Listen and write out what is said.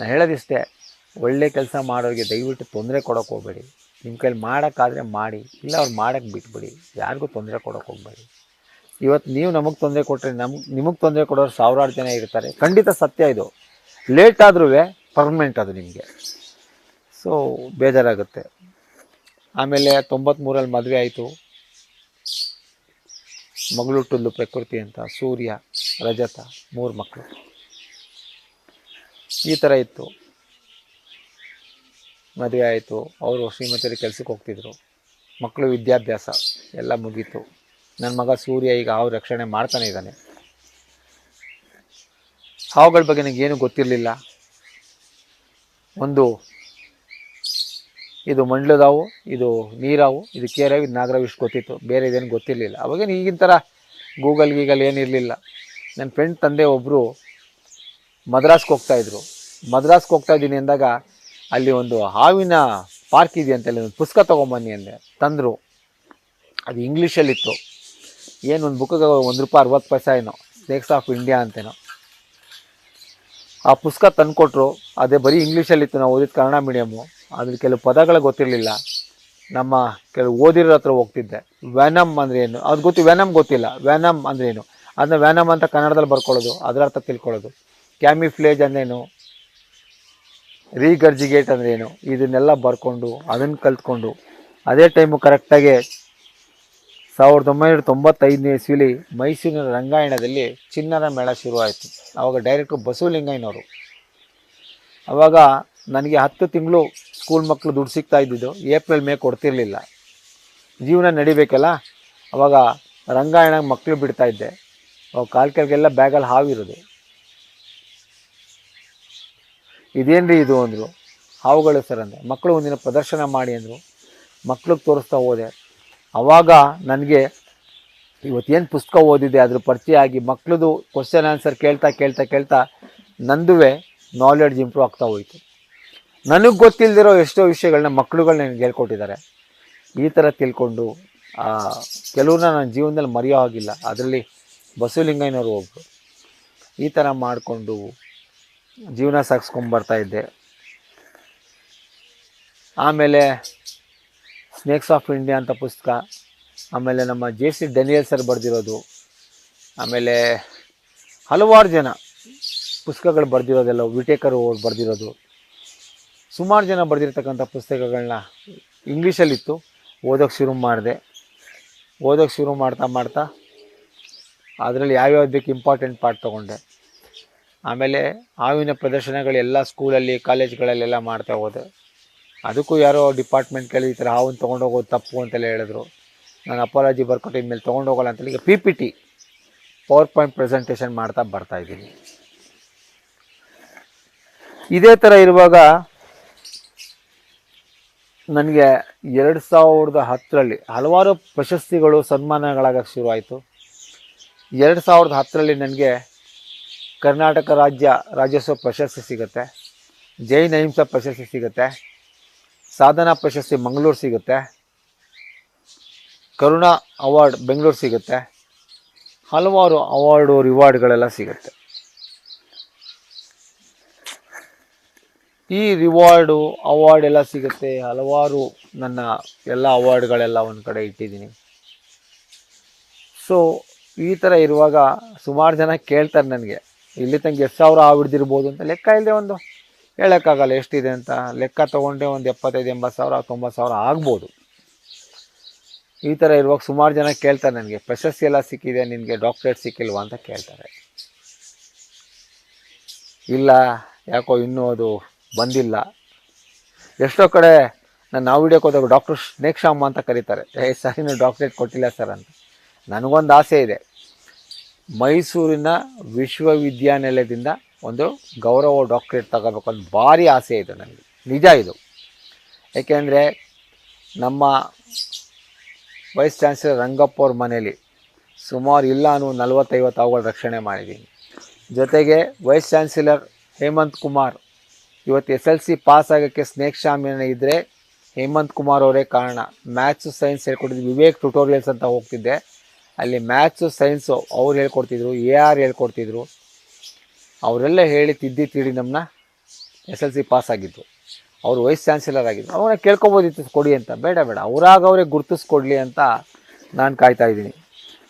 ನಾನು ಹೇಳೋದಿಷ್ಟೇ, ಒಳ್ಳೆ ಕೆಲಸ ಮಾಡೋರಿಗೆ ದಯವಿಟ್ಟು ತೊಂದರೆ ಕೊಡೋಕೆ ಹೋಗಬೇಡಿ. ನಿಮ್ಮ ಕೈಲಿ ಮಾಡೋಕ್ಕಾದರೆ ಮಾಡಿ, ಇಲ್ಲ ಅವ್ರು ಮಾಡೋಕ್ಕೆ ಬಿಟ್ಬಿಡಿ. ಯಾರಿಗೂ ತೊಂದರೆ ಕೊಡೋಕೆ ಹೋಗಬೇಡಿ. ಇವತ್ತು ನೀವು ನಮಗೆ ತೊಂದರೆ ಕೊಟ್ಟರೆ ನಮ್ಗೆ ನಿಮಗೆ ತೊಂದರೆ ಕೊಡೋರು ಸಾವಿರಾರು ಜನ ಇರ್ತಾರೆ. ಖಂಡಿತ ಸತ್ಯ ಇದು. ಲೇಟ್ ಆದ್ರೂ ಪರ್ಮನೆಂಟ್ ಅದು ನಿಮಗೆ. ಸೊ ಬೇಜಾರಾಗುತ್ತೆ. ಆಮೇಲೆ ತೊಂಬತ್ತ್ಮೂರಲ್ಲಿ ಮದುವೆ ಆಯಿತು. ಮಗಳುಟ್ಟುಲ್ಲು ಪ್ರಕೃತಿ ಅಂತ, ಸೂರ್ಯ, ರಜತ, ಮೂರು ಮಕ್ಕಳು ಈ ಥರ ಇತ್ತು. ಮದುವೆ ಆಯಿತು. ಅವರು ಶ್ರೀಮತಿಯರು ಕೆಲಸಕ್ಕೆ ಹೋಗ್ತಿದ್ರು. ಮಕ್ಕಳು ವಿದ್ಯಾಭ್ಯಾಸ ಎಲ್ಲ ಮುಗೀತು. ನನ್ನ ಮಗ ಸೂರ್ಯ ಈಗ ಹಾವು ರಕ್ಷಣೆ ಮಾಡ್ತಾನೆ ಇದ್ದಾನೆ. ಹಾವುಗಳ ಬಗ್ಗೆ ನನಗೇನು ಗೊತ್ತಿರಲಿಲ್ಲ? ಒಂದು, ಇದು ಮಂಡ್ಲದಾವು, ಇದು ನೀರಾವು, ಇದು ಕೇರಾವು ಇದು ನಾಗರಾವು ಇಷ್ಟು ಗೊತ್ತಿತ್ತು. ಬೇರೆ ಇದೇನು ಗೊತ್ತಿರಲಿಲ್ಲ. ಅವಾಗೇನು ಈಗಿನ ಥರ ಗೂಗಲ್ ಗೀಗಲ್ ಏನಿರಲಿಲ್ಲ. ನನ್ನ ಫ್ರೆಂಡ್ ತಂದೆ ಒಬ್ಬರು ಮದ್ರಾಸ್ಗೆ ಹೋಗ್ತಾಯಿದ್ರು ಮದ್ರಾಸ್ಗೆ ಹೋಗ್ತಾ ಇದ್ದೀನಿ ಅಂದಾಗ ಅಲ್ಲಿ ಒಂದು ಹಾವಿನ ಪಾರ್ಕ್ ಇದೆಯಂತ ಅಲ್ಲಿ ಒಂದು ಪುಸ್ತಕ ತೊಗೊಂಬನ್ನಿ ಅಂದೆ. ತಂದರು. ಅದು ಇಂಗ್ಲೀಷಲ್ಲಿತ್ತು. ಏನು ಒಂದು ಬುಕ್ಗೆ ಒಂದು ರೂಪಾಯಿ ಅರವತ್ತು ಪೈಸೆ ಏನೋ ಸ್ನೇಕ್ಸ್ ಆಫ್ ಇಂಡಿಯಾ ಅಂತೇನೋ. ಆ ಪುಸ್ತಕ ತಂದುಕೊಟ್ರು. ಅದೇ ಬರೀ ಇಂಗ್ಲೀಷಲ್ಲಿತ್ತು, ನಾವು ಓದಿದ ಕನ್ನಡ ಮೀಡಿಯಮ್ಮು ಅದ್ರ ಕೆಲವು ಪದಗಳು ಗೊತ್ತಿರಲಿಲ್ಲ. ನಮ್ಮ ಕೆಲವು ಓದಿರೋ ಹತ್ರ ಹೋಗ್ತಿದ್ದೆ. ವ್ಯಾನಮ್ ಅಂದರೆ ಏನು? ಅದು ಗೊತ್ತು ವ್ಯಾನಮ್ ಗೊತ್ತಿಲ್ಲ. ವ್ಯಾನಮ್ ಅಂದ್ರೆ ಏನು? ಅದನ್ನ ವ್ಯಾನಮ್ ಅಂತ ಕನ್ನಡದಲ್ಲಿ ಬರ್ಕೊಳ್ಳೋದು. ಅದರ ಅರ್ಥ ತಿಳ್ಕೊಳ್ಳೋದು. ಕ್ಯಾಮಿಫ್ಲೇಜ್ ಅಂದ್ರೇನು? ರೀಗರ್ಜಿಗೇಟ್ ಅಂದ್ರೇನು? ಇದನ್ನೆಲ್ಲ ಬರ್ಕೊಂಡು ಅದನ್ನು ಕಲ್ತ್ಕೊಂಡು, ಅದೇ ಟೈಮು ಕರೆಕ್ಟಾಗಿ ಸಾವಿರದ ಒಂಬೈನೂರ ತೊಂಬತ್ತೈದನೇ ಇಸ್ವಿಲಿ ಮೈಸೂರಿನ ರಂಗಾಯಣದಲ್ಲಿ ಚಿನ್ನದ ಮೇಳ ಶುರುವಾಯಿತು. ಆವಾಗ ಡೈರೆಕ್ಟ್ರು ಬಸವಲಿಂಗಯ್ಯನವರು. ಆವಾಗ ನನಗೆ ಹತ್ತು ತಿಂಗಳು ಸ್ಕೂಲ್ ಮಕ್ಕಳು ದುಡ್ಡು ಸಿಗ್ತಾ ಇದ್ದಿದ್ದು, ಏಪ್ರಿಲ್ ಮೇ ಕೊಡ್ತಿರ್ಲಿಲ್ಲ. ಜೀವನ ನಡಿಬೇಕಲ್ಲ? ಆವಾಗ ರಂಗಾಯಣ ಮಕ್ಕಳು ಬಿಡ್ತಾ ಇದ್ದೆ. ಅವಾಗ ಕಾಲ್ ಕೆಳಗೆಲ್ಲ ಬ್ಯಾಗಲ್ಲಿ ಹಾವಿರೋದು ಇದೇನ್ರಿ ಇದು ಅಂದರು. ಹಾವುಗಳು ಸರ್ ಅಂದರೆ ಮಕ್ಕಳು ಒಂದಿನ ಪ್ರದರ್ಶನ ಮಾಡಿ ಅಂದರು. ಮಕ್ಳಿಗೆ ತೋರಿಸ್ತಾ ಹೋದೆ. ಆವಾಗ ನನಗೆ ಇವತ್ತೇನು ಪುಸ್ತಕ ಓದಿದೆ ಅದ್ರ ಪರಿಚಯ ಆಗಿ ಮಕ್ಕಳದು ಕ್ವಶನ್ ಆನ್ಸರ್ ಕೇಳ್ತಾ ಕೇಳ್ತಾ ಕೇಳ್ತಾ ನಂದುವೆ ನಾಲೆಡ್ಜ್ ಇಂಪ್ರೂವ್ ಆಗ್ತಾ ಹೋಯಿತು. ನನಗೆ ಗೊತ್ತಿಲ್ಲದಿರೋ ಎಷ್ಟೋ ವಿಷಯಗಳನ್ನ ಮಕ್ಕಳುಗಳು ನನಗೆ ಹೇಳ್ಕೊಟ್ಟಿದ್ದಾರೆ. ಈ ಥರ ತಿಳ್ಕೊಂಡು ಕೆಲವ್ರನ್ನ ನನ್ನ ಜೀವನದಲ್ಲಿ ಮರೆಯೋ ಆಗಿಲ್ಲ ಅದರಲ್ಲಿ ಬಸವಲಿಂಗಯ್ಯನವರು ಒಬ್ಬರು ಈ ಥರ ಮಾಡಿಕೊಂಡು ಜೀವನ ಸಾಗಿಸ್ಕೊಂಬರ್ತಾ ಇದ್ದೆ. ಆಮೇಲೆ ಸ್ನೇಕ್ಸ್ ಆಫ್ ಇಂಡಿಯಾ ಅಂತ ಪುಸ್ತಕ, ಆಮೇಲೆ ನಮ್ಮ ಜೆ ಸಿ ಡೆನಿಯಲ್ ಸರ್ ಬರೆದಿರೋದು, ಆಮೇಲೆ ಹಲವಾರು ಜನ ಪುಸ್ತಕಗಳು ಬರೆದಿರೋದೆಲ್ಲ ವಿಟೇಕರ್ ಅವ್ರು ಬರೆದಿರೋದು. ಸುಮಾರು ಜನ ಬರೆದಿರ್ತಕ್ಕಂಥ ಪುಸ್ತಕಗಳನ್ನ ಇಂಗ್ಲೀಷಲ್ಲಿತ್ತು ಓದೋಕ್ಕೆ ಶುರು ಮಾಡಿದೆ. ಓದೋಕ್ಕೆ ಶುರು ಮಾಡ್ತಾ ಮಾಡ್ತಾ ಅದರಲ್ಲಿ ಯಾವ್ಯಾವ್ದು ಬೇಕು ಇಂಪಾರ್ಟೆಂಟ್ ಪಾರ್ಟ್ ತೊಗೊಂಡೆ. ಆಮೇಲೆ ಹಾವಿನ ಪ್ರದರ್ಶನಗಳು ಎಲ್ಲ ಸ್ಕೂಲಲ್ಲಿ, ಕಾಲೇಜ್ಗಳಲ್ಲೆಲ್ಲ ಮಾಡ್ತಾ ಹೋದೆ. ಅದಕ್ಕೂ ಯಾರೋ ಡಿಪಾರ್ಟ್ಮೆಂಟ್ ಕೇಳಿ ಈ ಥರ ಹಾವನ್ನು ತೊಗೊಂಡೋಗೋದು ತಪ್ಪು ಅಂತೆಲ್ಲ ಹೇಳಿದ್ರು. ನಾನು ಅಪಾಲಜಿ ಬರ್ಕೊಟ್ಟು ಮೇಲೆ ತೊಗೊಂಡೋಗಲ್ಲ ಅಂತೇಳಿ ಈಗ P P T PowerPoint presentation ಮಾಡ್ತಾ ಬರ್ತಾ ಇದ್ದೀನಿ. ಇದೇ ಥರ ಇರುವಾಗ ನನಗೆ ಎರಡು ಸಾವಿರದ ಹತ್ತರಲ್ಲಿ ಹಲವಾರು ಪ್ರಶಸ್ತಿಗಳು, ಸನ್ಮಾನಗಳಾಗಕ್ಕೆ ಶುರುವಾಯಿತು. ಎರಡು ಸಾವಿರದ ಹತ್ತರಲ್ಲಿ ನನಗೆ ಕರ್ನಾಟಕ ರಾಜ್ಯ ರಾಜ್ಯೋತ್ಸವ ಪ್ರಶಸ್ತಿ ಸಿಗುತ್ತೆ. ಜೈನ್ ಅಹಿಂಸಾ ಪ್ರಶಸ್ತಿ ಸಿಗುತ್ತೆ. ಸಾಧನಾ ಪ್ರಶಸ್ತಿ ಮಂಗಳೂರು ಸಿಗುತ್ತೆ. ಕರುಣಾ ಅವಾರ್ಡ್ ಬೆಂಗಳೂರು ಸಿಗುತ್ತೆ. ಹಲವಾರು ಅವಾರ್ಡು ರಿವಾರ್ಡ್ಗಳೆಲ್ಲ ಸಿಗುತ್ತೆ. ಈ ರಿವಾರ್ಡು, ಅವಾರ್ಡ್ ಎಲ್ಲ ಸಿಗುತ್ತೆ. ಹಲವಾರು ನನ್ನ ಎಲ್ಲ ಅವಾರ್ಡ್ಗಳೆಲ್ಲ ಒಂದು ಕಡೆ ಇಟ್ಟಿದ್ದೀನಿ. ಸೊ ಈ ಥರ ಇರುವಾಗ ಸುಮಾರು ಜನ ಕೇಳ್ತಾರೆ ನನಗೆ. ಇಲ್ಲಿ ತನಕ ಎಷ್ಟು ಸಾವಿರ ಆವಿಡ್ದಿರ್ಬೋದು ಅಂತ ಲೆಕ್ಕ ಇಲ್ಲದೆ ಒಂದು ಹೇಳೋಕ್ಕಾಗಲ್ಲ ಎಷ್ಟಿದೆ ಅಂತ. ಲೆಕ್ಕ ತೊಗೊಂಡೆ ಒಂದು ಎಪ್ಪತ್ತೈದು, ಎಂಬತ್ತು ಸಾವಿರ, ತೊಂಬತ್ತು ಸಾವಿರ ಆಗ್ಬೋದು. ಈ ಥರ ಇರುವಾಗ ಸುಮಾರು ಜನ ಕೇಳ್ತಾರೆ ನನಗೆ, ಪ್ರಶಸ್ತಿ ಎಲ್ಲ ಸಿಕ್ಕಿದೆ, ನಿನಗೆ ಡಾಕ್ಟ್ರೇಟ್ ಸಿಕ್ಕಿಲ್ವಾ ಅಂತ ಕೇಳ್ತಾರೆ. ಇಲ್ಲ, ಯಾಕೋ ಇನ್ನೂ ಅದು ಬಂದಿಲ್ಲ. ಎಷ್ಟೋ ಕಡೆ ನಾನು ನಾವು ವಿಡಿಯೋಕ್ಕೆ ಹೋದಾಗ ಡಾಕ್ಟರ್ ಸ್ನೇಕ್ಷಾಮ ಅಂತ ಕರೀತಾರೆ. ಏ, ಸರ್ ಇನ್ನೂ ಡಾಕ್ಟ್ರೇಟ್ ಕೊಟ್ಟಿಲ್ಲ ಸರ್ ಅಂತ. ನನಗೊಂದು ಆಸೆ ಇದೆ. ಮೈಸೂರಿನ ವಿಶ್ವವಿದ್ಯಾನಿಲಯದಿಂದ ಒಂದು ಗೌರವ ಡಾಕ್ಟ್ರೇಟ್ ತಗೋಬೇಕು ಅಂತ ಭಾರಿ ಆಸೆ ಇದೆ ನನಗೆ. ನಿಜ ಇದು. ಏಕೆಂದರೆ ನಮ್ಮ ವೈಸ್ ಚಾನ್ಸಲರ್ ರಂಗಪ್ಪ ಅವ್ರ ಮನೇಲಿ ಸುಮಾರು ಇಲ್ಲ ಅನ್ನೋ ನಲ್ವತ್ತೈವತ್ತು ಅವುಗಳ ರಕ್ಷಣೆ ಮಾಡಿದ್ದೀನಿ. ಜೊತೆಗೆ ವೈಸ್ ಚಾನ್ಸಲರ್ ಹೇಮಂತ್ ಕುಮಾರ್, ಇವತ್ತು ಎಸ್ ಎಲ್ ಸಿ ಪಾಸ್ ಆಗೋಕ್ಕೆ ಸ್ನೇಕ್ ಇದ್ದರೆ ಹೇಮಂತ್ ಕುಮಾರ್ ಅವರೇ ಕಾರಣ. ಮ್ಯಾಥ್ಸು, ಸೈನ್ಸ್ ಹೇಳ್ಕೊಟ್ಟಿದ್ದು ವಿವೇಕ್ ಟ್ಯುಟೋರಿಯಲ್ಸ್ ಅಂತ ಹೋಗ್ತಿದ್ದೆ. ಅಲ್ಲಿ ಮ್ಯಾಥ್ಸು ಸೈನ್ಸು ಅವ್ರು ಹೇಳ್ಕೊಡ್ತಿದ್ರು ಎ ಆರ್ ಹೇಳ್ಕೊಡ್ತಿದ್ರು. ಅವರೆಲ್ಲ ಹೇಳಿ ತಿದ್ದಿ ತಿಳಿ ನಮ್ಮನ್ನ ಎಸ್ ಎಲ್ ಸಿ ಪಾಸ್ ಆಗಿದ್ದು. ಅವರು ವೈಸ್ ಚಾನ್ಸಲರ್ ಆಗಿದ್ದರು ಅವನ್ನ ಕೇಳ್ಕೊಬೋದಿತ್ತು ಕೊಡಿ ಅಂತ. ಬೇಡ ಬೇಡ. ಅವರಾಗ ಅವರೇ ಗುರ್ತಿಸ್ಕೊಡ್ಲಿ ಅಂತ ನಾನು ಕಾಯ್ತಾ ಇದ್ದೀನಿ.